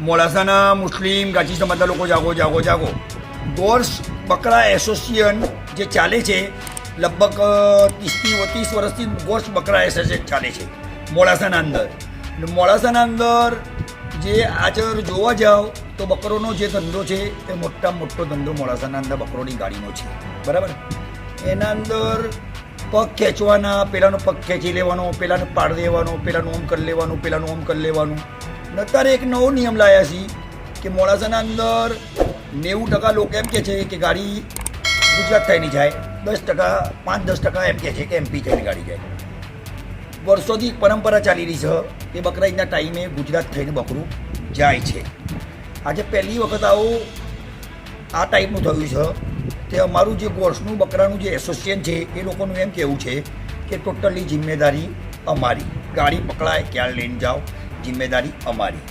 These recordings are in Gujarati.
મોડાસાના મુસ્લિમ ગાચી સમાજના લોકો જાગો જાગો જાગો. ગોર્સ બકરા એસોસિએશન જે ચાલે છે, લગભગ ત્રીસથી ત્રીસ વર્ષથી ગોર્સ બકરા એસોસિએશન ચાલે છે, મોડાસાના અંદર. મોડાસાના અંદર જે આજર જોવા જાઓ, તો બકરોનો જે ધંધો છે, એ મોટા મોટો ધંધો મોડાસાના અંદર બકરોની ગાડીનો છે. બરાબર? એના અંદર પગ ખેંચવાના, પેલાનો પગ ખેંચી લેવાનો, પેલાને પાડ દેવાનો, પેલાનું ઓમ કરી લેવાનું, પેલાનું ઓમ કરી લેવાનું. અત્યારે એક નવો નિયમ લાયા છે કે મોડાસાના અંદર નેવું ટકા લોકો એમ કહે છે કે ગાડી ગુજરાત થઈને જાય. દસ ટકા, પાંચ, દસ ટકા એમ કહે છે કે એમપી થઈને ગાડી જાય. વર્ષોથી એક પરંપરા ચાલી રહી છે કે બકરાઈદના ટાઈમે ગુજરાત થઈને બકરું જાય છે. આજે પહેલી વખત આવું આ ટાઈપનું થયું છે. તે અમારું જે ગોર્સનું બકરાનું જે એસોસિએશન છે એ લોકોનું એમ કહેવું છે કે ટોટલી જિમ્મેદારી અમારી. ગાડી પકડાય, ક્યાં લઈને જાઓ? જિમ્મેદારી અમારી.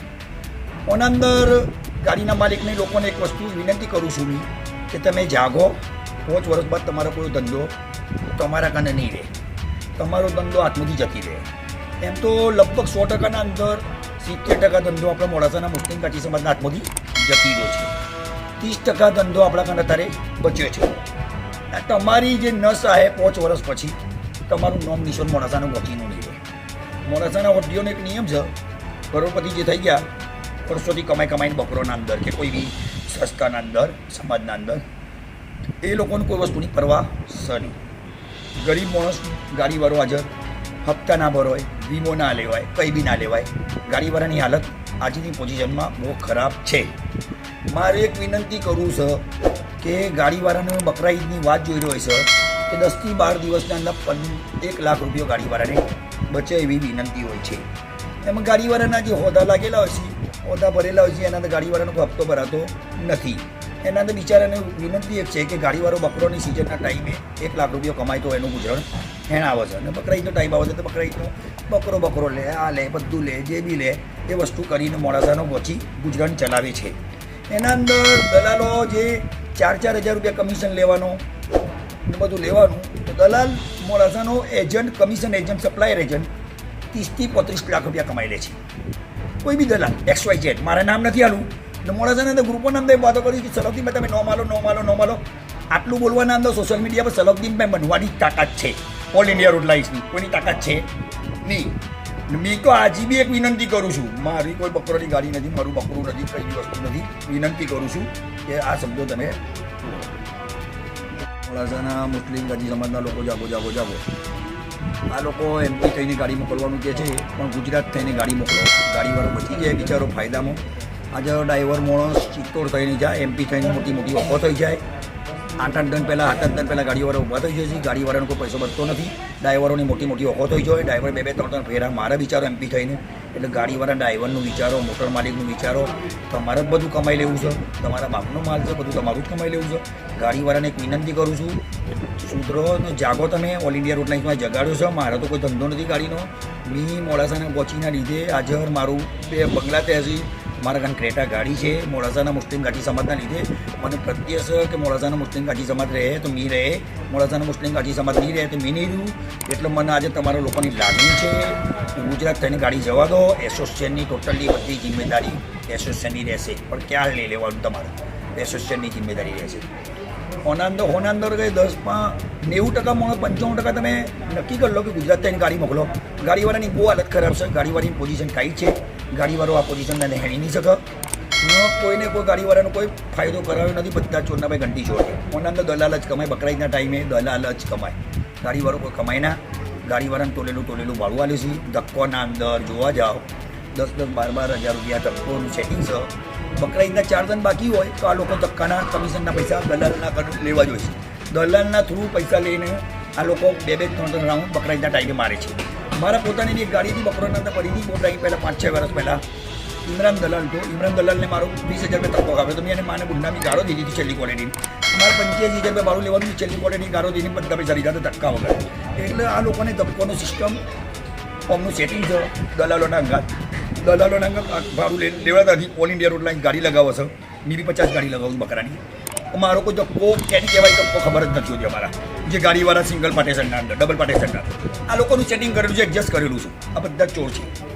ઓના અંદર ગાડીના માલિકને લોકોને એક વસ્તુ વિનંતી કરું છું કે તમે જાગો. પાંચ વર્ષ બાદ તમારો કોઈ ધંધો તમારા કાને નહીં રહે. તમારો ધંધો હાથમાંથી જતી રહે. એમ તો લગભગ સો ટકાના અંદર સિત્તેર ટકા ધંધો આપણા મોડાસાના મુસ્લિમ કાચી સમાજના હાથમાંથી જતી રહ્યો છે. ત્રીસ ટકા ધંધો આપણા કાને અત્યારે બચ્યો છે. તમારી જે નસ આવે પાંચ વર્ષ પછી, તમારું નોમ નિશોન મોડાસાનું વકીનું નહીં રહે. મોડાસાના વડીઓનો એક નિયમ છે કરોડપતિ જે થઈ ગયા, વર્ષોથી કમાઈ કમાઈને બકરોના અંદર કે કોઈ બી સંસ્થાના અંદર, સમાજના અંદર, એ લોકોને કોઈ વસ્તુની પરવા સ નહીં. ગરીબ માણસ ગાડીવાળો હાજર હપ્તા ના ભરોય, વીમો ના લેવાય, કંઈ બી ના લેવાય ગાડીવાળાની હાલત આજની પોઝિશનમાં બહુ ખરાબ છે. મારે એક વિનંતી કરું છે કે ગાડીવાળાને બકરા ઈદની વાત જોઈ રહ્યો છે કે દસથી બાર દિવસના અંદર એક લાખ રૂપિયો ગાડીવાળાને બચે એવી વિનંતી હોય છે. એમાં ગાડીવાળાના જે હોદા લાગેલા હોય છે હોદા ભરેલા હોય છે, એના અંદર ગાડીવાળાનો હપ્તો ભરાતો નથી. એના અંદર બિચારાને વિનંતી એક છે કે ગાડીવાળો બકરોની સિઝનના ટાઈમે એક લાખ રૂપિયો કમાય તો એનું ગુજરાન એણ આવે છે. અને બકરાઈનો ટાઈમ આવે છે, તો બકરાઈનો બકરો બકરો લે, આ લે, બધું લે, જે બી લે, એ વસ્તુ કરીને મોડાસાનો પહોંચી ગુજરાન ચલાવે છે. એના અંદર દલાલો જે ચાર ચાર હજાર રૂપિયા કમિશન લેવાનો બધું લેવાનું, તો દલાલ મોડાસાનો agent commission agent supplier agent ત્રીસથી પોત્રીસ લાખ રૂપિયા કમાઈ લે છે. કોઈ બી દલાલ એક્સ વાય ઝેડ મારે નામ નથી આલું. ને મોડાસાના અંદર ગ્રુપોના અંદર વાતો કરી કે સલાઉદ્દીન તમે નો માલો નો માલો નો માલો. આટલું બોલવાના અંદર સોશિયલ મીડિયા પર સલાઉદ્દીન ભાઈ બનવાની તાકાત છે. ઓલ ઇન્ડિયા રોડ લાઇન્સની કોઈની તાકાત છે? નહીં. ને મેં તો આજે બી એક વિનંતી કરું છું. મારી કોઈ બકરોની ગાડી નથી, મારું બકરું નથી, કઈ બી વસ્તુ નથી. વિનંતી કરું છું કે આ શબ્દો તમે. મોડાસાના મુસ્લિમ ગાજી સમાજના લોકો જાગો જાગો જાગો. આ લોકો એમપી થઈને ગાડી મોકલવાનું કહે છે, પણ ગુજરાત થઈને ગાડી મોકલો. ગાડીવાળો બચી જાય બિચારો ફાયદામાં. આજે ડ્રાઈવર માણસ ચિત્તોડ થઈને જાય એમપી થઈને મોટી મોટી ઓફો થઈ જાય. આઠ આઠ દંડ પહેલાં, આઠ આઠ દંડ પહેલાં ગાડીવાળા ઊભા થઈ જાય છે, ગાડીવાળાનો કોઈ પૈસો બચતો નથી. ડ્રાઈવરોની મોટી મોટી ઓફો થઈ જાય, ડ્રાઈવર બે બે ત્રણ ત્રણ ફેરા મારા બિચારો એમપી થઈને. એટલે ગાડીવાળા ડ્રાઈવરનું વિચારો, મોટર માલિકનું વિચારો, તમારે બધું કમાઈ લેવું છે. તમારા બાપનો માલ છે, બધું તમારું જ કમાઈ લેવું છે. ગાડીવાળાને એક વિનંતી કરું છું સુધરો જાગો તમે, ઓલ ઇન્ડિયા રોડ લાઇન્સમાં જગાડ્યો છે. મારો તો કોઈ ધંધો નથી ગાડીનો. મી મોડાસાના ગોચીના લીધે હાજર મારું બે બંગલા ત્યાંથી મારા કાન ક્રેટા ગાડી છે, મોડાસાના મુસ્લિમ ગાડી સમાજના લીધે. મને પ્રત્યક્ષ કે મોડાસાના મુસ્લિમ ગાડી સમાજ રહે તો મી રહે. મોડાસાના મુસ્લિમ ગાડી સમાજ નહીં રહે તો મી નહીં રહ્યું એટલે મને આજે તમારા લોકોની લાગણી છે ગુજરાત થઈને ગાડી જવા દો. એસોસિએશનની ટોટલી બધી જિમ્મેદારી એસોસિએશનની રહેશે. પણ ક્યાં લઈ લેવાનું તમારે? એસોસિએશનની જિમ્મેદારી રહેશે. હોના અંદર હોના અંદર કંઈ દસમાં નેવું ટકા મોણો પંચાવન ટકા તમે નક્કી કરી લો કે ગુજરાત થઈને ગાડી મોકલો. ગાડીવાળાની બહુ હાલત ખરાબ છે. ગાડીવાળાની પોઝિશન ટાઈટ છે. ગાડીવાળો આ પોઝિશનને હેણી નહીં શકે કોઈને કોઈ ગાડીવાળાનો કોઈ ફાયદો કરાવ્યો નથી બધા ચોરના ભાઈ ઘંટી છોડ હોના અંદર દલાલ જ કમાય, બકરાઈના ટાઈમે દલાલ જ કમાય. ગાડીવાળો કોઈ કમાય ના. ગાડીવાળાને તોલેલું તોલેલું ભાડું આલે છે. ધક્કોના અંદર જોવા જાઓ. દસ દસ બાર બાર હજાર રૂપિયા ધક્કોનું સેટિંગ છે. બકરા ઈદના ચાર દન બાકી હોય તો આ લોકો ધક્કાના કમિશનના પૈસા દલાલના લેવા જોઈએ દલાલના થ્રુ પૈસા લઈને આ લોકો બે બે ત્રણ ત્રણ રાઉન્ડ બકરા ઈદના ટાઈમે મારે છે. મારા પોતાની એક ગાડી હતી બકરોના અંદર પડી હતી બહુ પહેલાં પાંચ છ વર્ષ પહેલાં. ઇમરાન દલાલ તો ઇમરાન દલાલને મારો વીસ હજાર રૂપિયા ધક્કો આપ્યો તો મેં એને માને બુંડાની ગાળો દીધી હતી છેલ્લી ક્વોલિટી મારે પંચ્યાસી હજાર રૂપિયા ભાડું લેવાનું છેલ્લી ક્વોલિટી ગાળો દીધી બધા પૈસા લીધા તો ધક્કા વગર. એટલે આ લોકોને ધક્કોનું સિસ્ટમ ફોર્મનું સેટિંગ છે, દલાલોના અંગાત. દલાલોના અંગાત ભાડું લેવાતા હતી ઓલ ઇન્ડિયા રોડ લાઈન ગાડી લગાવો છો. મીરી પચાસ ગાડી લગાવું બકરાની. અમારો કોઈ ધક્કો કેની કહેવાય ધક્કો ખબર જ નથી હોતી અમારા. જે ગાડીવાળા સિંગલ પાર્ટેશનના અંદર ડબલ પાર્ટેશનના આ લોકોનું સેટિંગ કરેલું છે એડજસ્ટ કરેલું છે. આ બધા ચોર છે.